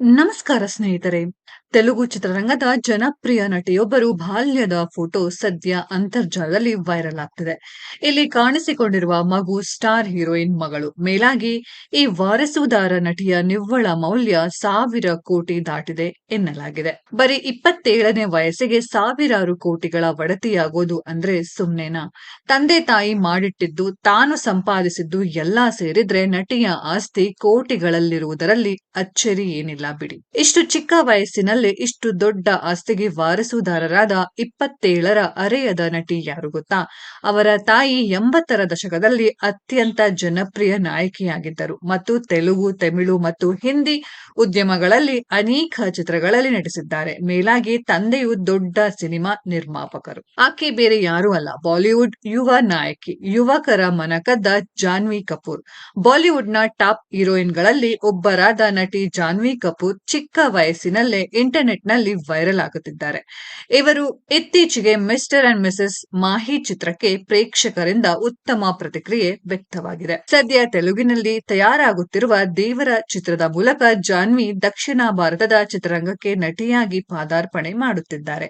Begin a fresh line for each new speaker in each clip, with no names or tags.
ನಮಸ್ಕಾರ ಸ್ನೇಹಿತರೆ. ತೆಲುಗು ಚಿತ್ರರಂಗದ ಜನಪ್ರಿಯ ನಟಿಯೊಬ್ಬರು ಬಾಲ್ಯದ ಫೋಟೋ ಸದ್ಯ ಅಂತರ್ಜಾಲದಲ್ಲಿ ವೈರಲ್ ಆಗ್ತಿದೆ. ಇಲ್ಲಿ ಕಾಣಿಸಿಕೊಂಡಿರುವ ಮಗು ಸ್ಟಾರ್ ಹೀರೋಯಿನ್ ಮಗಳು. ಮೇಲಾಗಿ ಈ ವಾರಸುದಾರ ನಟಿಯ ನಿವ್ವಳ ಮೌಲ್ಯ ಸಾವಿರ ಕೋಟಿ ದಾಟಿದೆ ಎನ್ನಲಾಗಿದೆ. ಬರೀ ಇಪ್ಪತ್ತೇಳನೇ ವಯಸ್ಸಿಗೆ ಸಾವಿರಾರು ಕೋಟಿಗಳ ಒಡತಿಯಾಗೋದು ಅಂದ್ರೆ ಸುಮ್ನೆನಾ? ತಂದೆ ತಾಯಿ ಮಾಡಿಟ್ಟಿದ್ದು ತಾನು ಸಂಪಾದಿಸಿದ್ದು ಎಲ್ಲಾ ಸೇರಿದ್ರೆ ನಟಿಯ ಆಸ್ತಿ ಕೋಟಿಗಳಲ್ಲಿರುವುದರಲ್ಲಿ ಅಚ್ಚರಿ ಏನಿಲ್ಲ ಬಿಡಿ. ಇಷ್ಟು ಚಿಕ್ಕ ವಯಸ್ಸಿನಲ್ಲೇ ಇಷ್ಟು ದೊಡ್ಡ ಆಸ್ತಿಗೆ ವಾರಸುದಾರರಾದ ಇಪ್ಪತ್ತೇಳರ ಅರೆಯದ ನಟಿ ಯಾರು ಗೊತ್ತಾ? ಅವರ ತಾಯಿ ಎಂಬತ್ತರ ದಶಕದಲ್ಲಿ ಅತ್ಯಂತ ಜನಪ್ರಿಯ ನಾಯಕಿಯಾಗಿದ್ದರು. ಮತ್ತು ತೆಲುಗು, ತಮಿಳು ಮತ್ತು ಹಿಂದಿ ಉದ್ಯಮಗಳಲ್ಲಿ ಅನೇಕ ಚಿತ್ರಗಳಲ್ಲಿ ನಟಿಸಿದ್ದಾರೆ. ಮೇಲಾಗಿ ತಂದೆಯು ದೊಡ್ಡ ಸಿನಿಮಾ ನಿರ್ಮಾಪಕರು. ಆಕೆ ಬೇರೆ ಯಾರೂ ಅಲ್ಲ. ಬಾಲಿವುಡ್ ಯುವ ನಾಯಕಿ, ಯುವಕರ ಮನಕದ್ದ ಜಾನ್ವಿ ಕಪೂರ್. ಬಾಲಿವುಡ್ನ ಟಾಪ್ ಹೀರೋಯಿನ್ಗಳಲ್ಲಿ ಒಬ್ಬರಾದ ನಟಿ ಜಾನ್ವಿ ಕಪೂರ್ ಚಿಕ್ಕ ವಯಸ್ಸಿನಲ್ಲೇ ಇಂಟರ್ನೆಟ್ನಲ್ಲಿ ವೈರಲ್ ಆಗುತ್ತಿದ್ದಾರೆ. ಇವರು ಇತ್ತೀಚೆಗೆ ಮಿಸ್ಟರ್ ಅಂಡ್ ಮಿಸಸ್ ಮಾಹಿ ಚಿತ್ರಕ್ಕೆ ಪ್ರೇಕ್ಷಕರಿಂದ ಉತ್ತಮ ಪ್ರತಿಕ್ರಿಯೆ ವ್ಯಕ್ತವಾಗಿದೆ. ಸದ್ಯ ತೆಲುಗಿನಲ್ಲಿ ತಯಾರಾಗುತ್ತಿರುವ ದೇವರ ಚಿತ್ರದ ಮೂಲಕ ಜಾನ್ವಿ ದಕ್ಷಿಣ ಭಾರತದ ಚಿತ್ರರಂಗಕ್ಕೆ ನಟಿಯಾಗಿ ಪಾದಾರ್ಪಣೆ ಮಾಡುತ್ತಿದ್ದಾರೆ.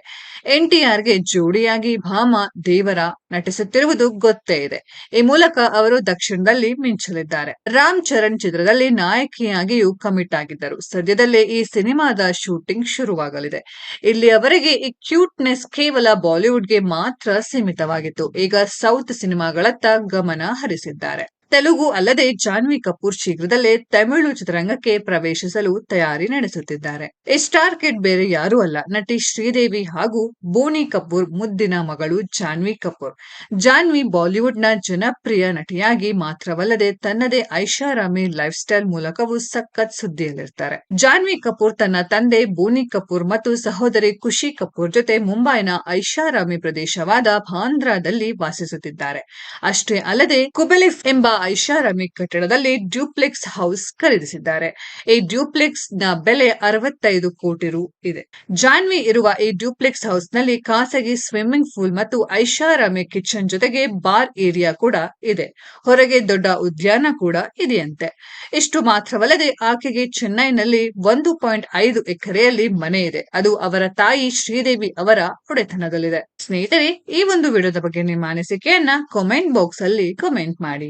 ಎನ್ಟಿಆರ್ಗೆ ಜೋಡಿಯಾಗಿ ಭಾಮ ದೇವರ ನಟಿಸುತ್ತಿರುವುದು ಗೊತ್ತೇ ಇದೆ. ಈ ಮೂಲಕ ಅವರು ದಕ್ಷಿಣದಲ್ಲಿ ಮಿಂಚಲಿದ್ದಾರೆ. ರಾಮ್ ಚರಣ್ ಚಿತ್ರದಲ್ಲಿ ನಾಯಕಿಯಾಗಿಯೂ ಕಮಿಟ್ ಆಗಿದ್ದರು. ಸದ್ಯದಲ್ಲೇ ಈ ಸಿನಿಮಾದ ಶೂಟಿಂಗ್ ಶುರುವಾಗಲಿದೆ. ಇಲ್ಲಿಯವರೆಗೆ ಈ ಕ್ಯೂಟ್ನೆಸ್ ಕೇವಲ ಬಾಲಿವುಡ್ಗೆ ಮಾತ್ರ ಸೀಮಿತವಾಗಿತ್ತು. ಈಗ ಸೌತ್ ಸಿನಿಮಾಗಳತ್ತ ಗಮನ ಹರಿಸಿದ್ದಾರೆ. ತೆಲುಗು ಅಲ್ಲದೆ ಜಾನ್ವಿ ಕಪೂರ್ ಶೀಘ್ರದಲ್ಲೇ ತಮಿಳು ಚಿತ್ರರಂಗಕ್ಕೆ ಪ್ರವೇಶಿಸಲು ತಯಾರಿ ನಡೆಸುತ್ತಿದ್ದಾರೆ. ಈ ಸ್ಟಾರ್ ಕಿಡ್ ಬೇರೆ ಯಾರೂ ಅಲ್ಲ. ನಟಿ ಶ್ರೀದೇವಿ ಹಾಗೂ ಬೋನಿ ಕಪೂರ್ ಮುದ್ದಿನ ಮಗಳು ಜಾನ್ವಿ ಕಪೂರ್. ಜಾನ್ವಿ ಬಾಲಿವುಡ್ನ ಜನಪ್ರಿಯ ನಟಿಯಾಗಿ ಮಾತ್ರವಲ್ಲದೆ ತನ್ನದೇ ಐಷಾರಾಮಿ ಲೈಫ್ ಸ್ಟೈಲ್ ಮೂಲಕವೂ ಸಖತ್ ಸುದ್ದಿಯಲ್ಲಿರ್ತಾರೆ. ಜಾನ್ವಿ ಕಪೂರ್ ತನ್ನ ತಂದೆ ಬೋನಿ ಕಪೂರ್ ಮತ್ತು ಸಹೋದರಿ ಖುಷಿ ಕಪೂರ್ ಜೊತೆ ಮುಂಬೈನ ಐಷಾರಾಮಿ ಪ್ರದೇಶವಾದ ಭಾಂಧ್ರಾದಲ್ಲಿ ವಾಸಿಸುತ್ತಿದ್ದಾರೆ. ಅಷ್ಟೇ ಅಲ್ಲದೆ ಕುಬೆಲಿಫ್ ಎಂಬ ಐಷಾರಾಮಿ ಕಟ್ಟಡದಲ್ಲಿ ಡ್ಯೂಪ್ಲೆಕ್ಸ್ ಹೌಸ್ ಖರೀದಿಸಿದ್ದಾರೆ. ಈ ಡ್ಯೂಪ್ಲೆಕ್ಸ್ನ ಬೆಲೆ ಅರವತ್ತೈದು ಕೋಟಿ ರು ಇದೆ. ಜಾನ್ವಿ ಇರುವ ಈ ಡ್ಯೂಪ್ಲೆಕ್ಸ್ ಹೌಸ್ನಲ್ಲಿ ಖಾಸಗಿ ಸ್ವಿಮ್ಮಿಂಗ್ ಪೂಲ್ ಮತ್ತು ಐಷಾರಾಮಿ ಕಿಚನ್ ಜೊತೆಗೆ ಬಾರ್ ಏರಿಯಾ ಕೂಡ ಇದೆ. ಹೊರಗೆ ದೊಡ್ಡ ಉದ್ಯಾನ ಕೂಡ ಇದೆಯಂತೆ. ಇಷ್ಟು ಮಾತ್ರವಲ್ಲದೆ ಆಕೆಗೆ ಚೆನ್ನೈನಲ್ಲಿ ಒಂದು ಪಾಯಿಂಟ್ ಐದು ಎಕರೆಯಲ್ಲಿ ಮನೆ ಇದೆ. ಅದು ಅವರ ತಾಯಿ ಶ್ರೀದೇವಿ ಅವರ ಒಡೆತನದಲ್ಲಿದೆ. ಸ್ನೇಹಿತರೆ, ಈ ಒಂದು ವಿಡಿಯೋದ ಬಗ್ಗೆ ನಿಮ್ಮ ಅನಿಸಿಕೆಯನ್ನ ಕಾಮೆಂಟ್ ಬಾಕ್ಸ್ ಅಲ್ಲಿ ಕಮೆಂಟ್ ಮಾಡಿ.